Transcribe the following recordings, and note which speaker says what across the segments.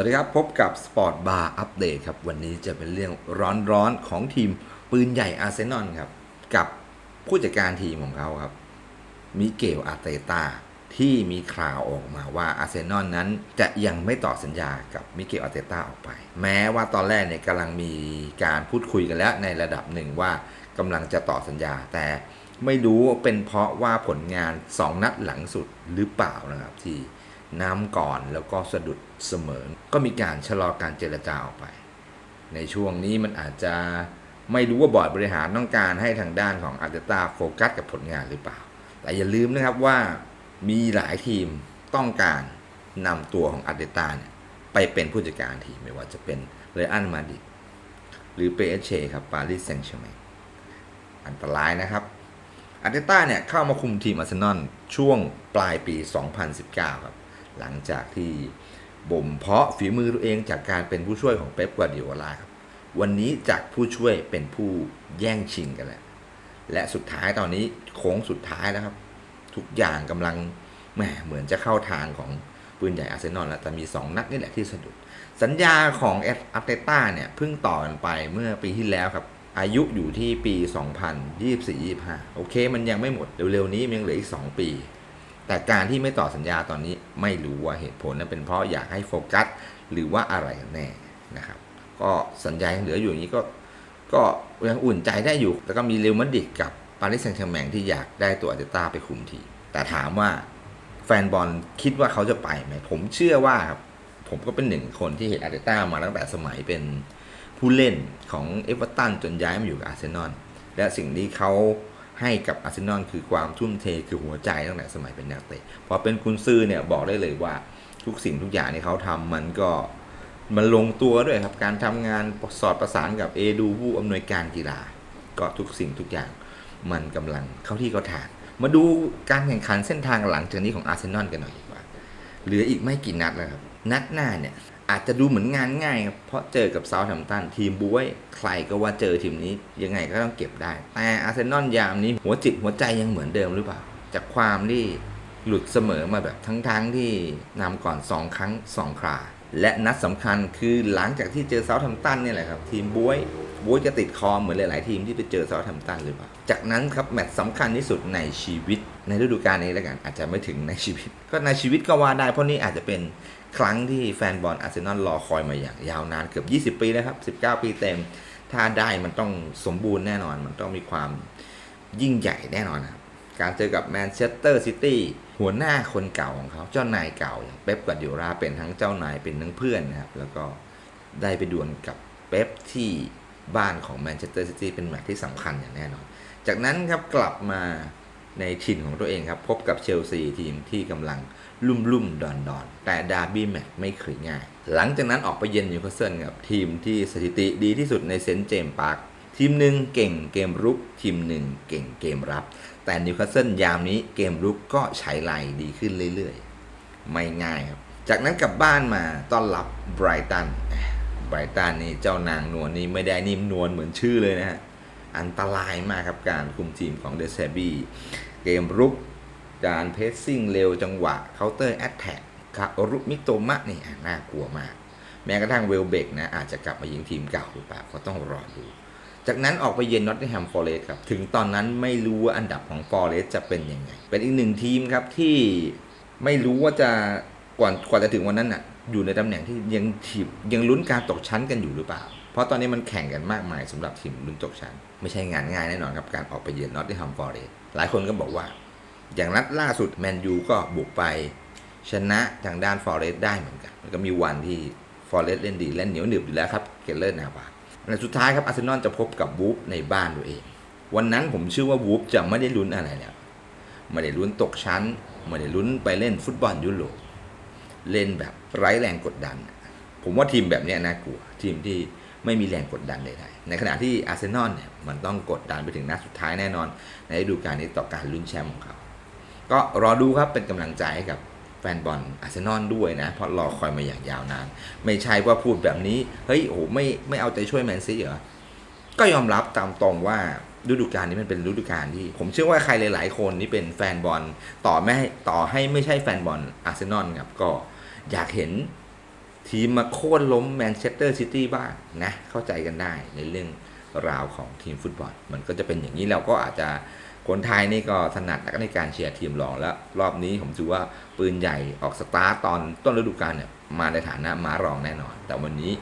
Speaker 1: วัสดีครับ พบกับ Sport Bar Update ครับ วันนี้จะเป็นเรื่องร้อนๆ ของทีมปืนใหญ่อาร์เซนอลครับ กับผู้จัดการทีมของเขาครับ มิเกลอารเตตาที่มีข่าวออกมาว่าอาร์เซนอลนั้นจะยังไม่ต่อสัญญากับมิเกลอารเตตาออกไป แม้ว่าตอนแรกเนี่ยกำลังมีการพูดคุยกันแล้วในระดับหนึ่งว่ากำลังจะต่อสัญญา แต่ไม่รู้เป็นเพราะว่าผลงาน 2 นัดหลังสุดหรือเปล่านะครับที่ น้ำก่อนแล้วก็สะดุดเสมอ ก็มีการชะลอการเจรจาออกไป ในช่วงนี้มันอาจจะไม่รู้ว่าบอร์ดบริหารต้องการให้ทางด้านของอาร์เตตาโฟกัสกับผลงานหรือเปล่า แต่อย่าลืมนะครับว่ามีหลายทีมต้องการนำตัวของอาร์เตตาเนี่ยไปเป็นผู้จัดการทีมไม่ว่าจะเป็นเรอัลมาดริดหรือเปเอเชครับปารีสแซงต์แชร์แมงอันตรายนะครับอาร์เตต้าเนี่ยเข้ามาคุมทีมอาร์เซนอลช่วงปลายปี 2019 ครับ หลังจากที่บ่มเพาะฝีมือตัวเองจากการเป็นผู้ช่วยของเป๊ปกวาร์ดิโอลาครับวันนี้จากผู้ช่วยเป็นผู้แย่งชิงกันแล้วและสุดท้ายตอนนี้โค้งสุดท้ายแล้วครับ ทุกอย่างกำลังแหมเหมือนจะเข้าทางของปืนใหญ่อาร์เซนอลแล้วแต่มี 2 นัดนี่แหละที่สะดุด สัญญาของแอตอาร์เตต้าเนี่ยเพิ่งต่อกันไปเมื่อปีที่แล้วครับ อายุอยู่ที่ปี 2024-25 โอเค มันยังไม่หมดเร็วๆนี้มันยังเหลืออีก 2 ปี แต่การที่ไม่ต่อสัญญาตอนนี้ไม่รู้ว่าเหตุผลนั้นเป็นเพราะอยากให้โฟกัสหรือว่าอะไรกันแน่นะครับ ก็สัญญายังเหลืออยู่นี้ก็ก็ยังอุ่นใจได้อยู่ แล้วก็มีเรอัลมาดริดกับปารีสแซงต์แชร์แมงที่อยากได้ตัวอาร์เตต้าไปคุมทีแต่ถามว่าแฟนบอลคิดว่าเขาจะไปไหมผมเชื่อว่าครับผมก็เป็นหนึ่งคนที่เห็นอาร์เตต้ามาตั้งแต่สมัยเป็นผู้เล่นของเอเวอร์ตันจนย้ายมาอยู่กับอาร์เซนอลและสิ่งที่เขา ให้กับอาร์เซนอลคือความทุ่มเทคือหัวใจตั้งแต่สมัยเป็นนักเตะพอเป็นกุนซือเนี่ยบอกได้เลยว่าทุกสิ่งทุกอย่างที่เขาทำมันก็มันลงตัวด้วยครับการทำงานสอดประสานกับเอดูผู้อำนวยการกีฬา ก็ทุกสิ่งทุกอย่างมันกำลังเข้าที่เข้าทาง มาดูการแข่งขันเส้นทางหลังจากนี้ของอาร์เซนอลกันหน่อยดีกว่า เหลืออีกไม่กี่นัดแล้วครับ นัดหน้าเนี่ย อาจจะดูเหมือนงานง่ายครับเพราะเจอกับเซาท์แฮมตันทีมบุ้ยใครก็ว่าเจอทีมนี้ยังไงก็ต้องเก็บได้ แต่อาร์เซนอลยามนี้หัวจิตหัวใจยังเหมือนเดิมหรือเปล่า จากความที่หลุดเสมอมาแบบทั้งๆที่นำก่อน 2 ครั้ง 2 ครา และนัดสำคัญคือหลังจากที่เจอเซาท์แฮมตันนี่แหละครับ ทีมบุ้ยบุ้ยจะติดคอเหมือนหลาย ๆ ทีมที่ไปเจอเซาท์แฮมตันหรือเปล่า จากนั้นครับแมตช์สำคัญที่สุดในชีวิตในฤดูกาลนี้แล้วกันอาจจะไม่ถึงในชีวิต ก็ในชีวิตก็ว่าได้เพราะนี่อาจจะเป็น ครั้งที่แฟนบอลอาร์เซนอลรอคอยมาอย่างยาวนานเกือบ 20 ปีแล้วครับ 19 ปีเต็ม ถ้าได้มันต้องสมบูรณ์แน่นอน มันต้องมีความยิ่งใหญ่แน่นอนครับ การเจอกับแมนเชสเตอร์ซิตี้หัวหน้าคนเก่าของเขา เจ้านายเก่าอย่างเป๊ปกวาร์ดิโอลาเป็นทั้งเจ้านายเป็นทั้งเพื่อนนะครับ แล้วก็ได้ไปดวลกับเป๊ปที่บ้านของแมนเชสเตอร์ซิตี้เป็นแมตช์ที่สำคัญอย่างแน่นอน จากนั้นครับกลับมา ในถิ่นของตัวเองครับ พบกับเชลซีทีมที่กำลังลุ่มลุ่มดอนดอนแต่ดาร์บี้แมตช์ไม่เคยง่าย หลังจากนั้นออกไปเยือนนิวคาสเซิลกับทีมที่สถิติดีที่สุดในเซนต์เจมส์พาร์คทีมหนึ่งเก่งเกมรุก ทีมหนึ่งเก่งเกมรับ แต่นิวคาสเซิลยามนี้เกมรุกก็ใช้ไลดีขึ้นเรื่อยๆ ไม่ง่ายครับ จากนั้นกลับบ้านมาต้อนรับไบรตันไบรตันนี่เจ้านางนวลนี่ไม่ได้นิ่มนวลเหมือนชื่อเลยนะฮะอันตรายมากครับการคุมทีมของเดซบี้ เกมรุกการเพสซิ่งเร็วจังหวะเคาน์เตอร์แอตแทกคารุมิโตมะนี่น่ากลัวมาก แม้กระทั่งเวลเบกนะ อาจจะกลับมายิงทีมเก่าหรือเปล่าก็ต้องรอดู จากนั้นออกไปเยือนนอตติงแฮมฟอร์เรสครับ ถึงตอนนั้นไม่รู้ว่าอันดับของฟอร์เรสจะเป็นยังไง เป็นอีกหนึ่งทีมครับที่ไม่รู้ว่าจะก่อนกว่าจะถึงวันนั้นอะอยู่ในตำแหน่งที่ยังทีมยังลุ้นการตกชั้นกันอยู่หรือเปล่า ราะตอนนี้มันแข่งกันมากมายสำหรับทีมลุ้นตกชั้น ไม่ใช่งานง่ายแน่นอนครับการออกไปเยือนนอตติงแฮมฟอร์เรสหลายคนก็บอกว่า อย่างนัดล่าสุดแมนยูก็บุกไป ชนะทางด้านฟอร์เรสได้เหมือนกันแล้วก็มีวันที่ฟอร์เรสเล่นดีเล่นเหนียวหนึบอยู่แล้วครับเกลเลอร์นาวาในสุดท้ายครับอาร์เซนอลจะพบกับวูฟในบ้านตัวเอง วันนั้นผมเชื่อว่าวูฟจะไม่ได้ลุ้นอะไรแล้วไม่ได้ลุ้นตกชั้นไม่ได้ลุ้นไปเล่นฟุตบอลยุโรปเล่นแบบไร้แรงกดดัน ผมว่าทีมแบบนี้น่ากลัวทีมที่ ไม่มีแรงกดดันใดๆในขณะที่อาร์เซนอลเนี่ยมันต้องกดดันไปถึงนัดสุดท้ายแน่นอน ในฤดูกาลนี้ต่อการลุ้นแชมป์ของเขา ก็รอดูครับเป็นกำลังใจให้กับแฟนบอลอาร์เซนอลด้วยนะ เพราะรอคอยมาอย่างยาวนาน ไม่ใช่ว่าพูดแบบนี้ เฮ้ยโอ้โหไม่ไม่เอาใจช่วยแมนซีเหรอ ก็ยอมรับตามตรงว่าฤดูกาลนี้มันเป็นฤดูกาลที่ ผมเชื่อว่าใครหลาย ๆ คนที่เป็นแฟนบอลต่อไม่ต่อให้ไม่ใช่แฟนบอลอาร์เซนอลครับก็อยากเห็น ทีมมาโค่นล้มแมนเชสเตอร์ซิตี้บ้างนะ เข้าใจกันได้ในเรื่องราวของทีมฟุตบอล มันก็จะเป็นอย่างนี้เราก็อาจจะคนไทยนี่ก็ถนัดในการเชียร์ทีมรองแล้ว รอบนี้ผมถือว่าปืนใหญ่ออกสตาร์ตตอนต้นฤดูกาลเนี่ยมาในฐานะม้ารองแน่นอน แต่วันนี้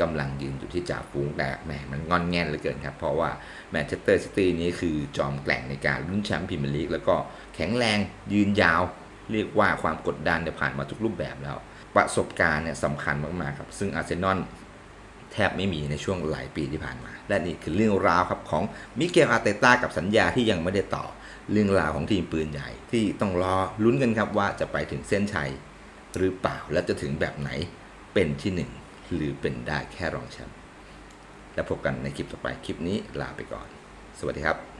Speaker 1: กำลังยืนอยู่ที่จ่าฝูงแต่แหมมันงอนแงนเหลือเกินครับ เพราะว่าแมนเชสเตอร์ซิตี้นี้คือจอมแกร่งในการลุ้นแชมป์พรีเมียร์ลีกแล้วก็แข็งแรงยืนยาว เรียกว่าความกดดันเนี่ยผ่านมาทุกรูปแบบแล้ว ประสบการณ์เนี่ยสำคัญมากๆครับ ซึ่งอาร์เซนอลแทบไม่มีในช่วงหลายปีที่ผ่านมา และนี่คือเรื่องราวครับของมิเกลอาร์เตต้ากับสัญญาที่ยังไม่ได้ต่อ เรื่องราวของทีมปืนใหญ่ ที่ต้องรอลุ้นกันครับว่าจะไปถึงเส้นชัยหรือเปล่าและจะถึงแบบไหนเป็นที่หนึ่งหรือเป็นได้แค่รองแชมป์แล้วพบกันในคลิปต่อไปคลิปนี้ลาไปก่อน สวัสดีครับ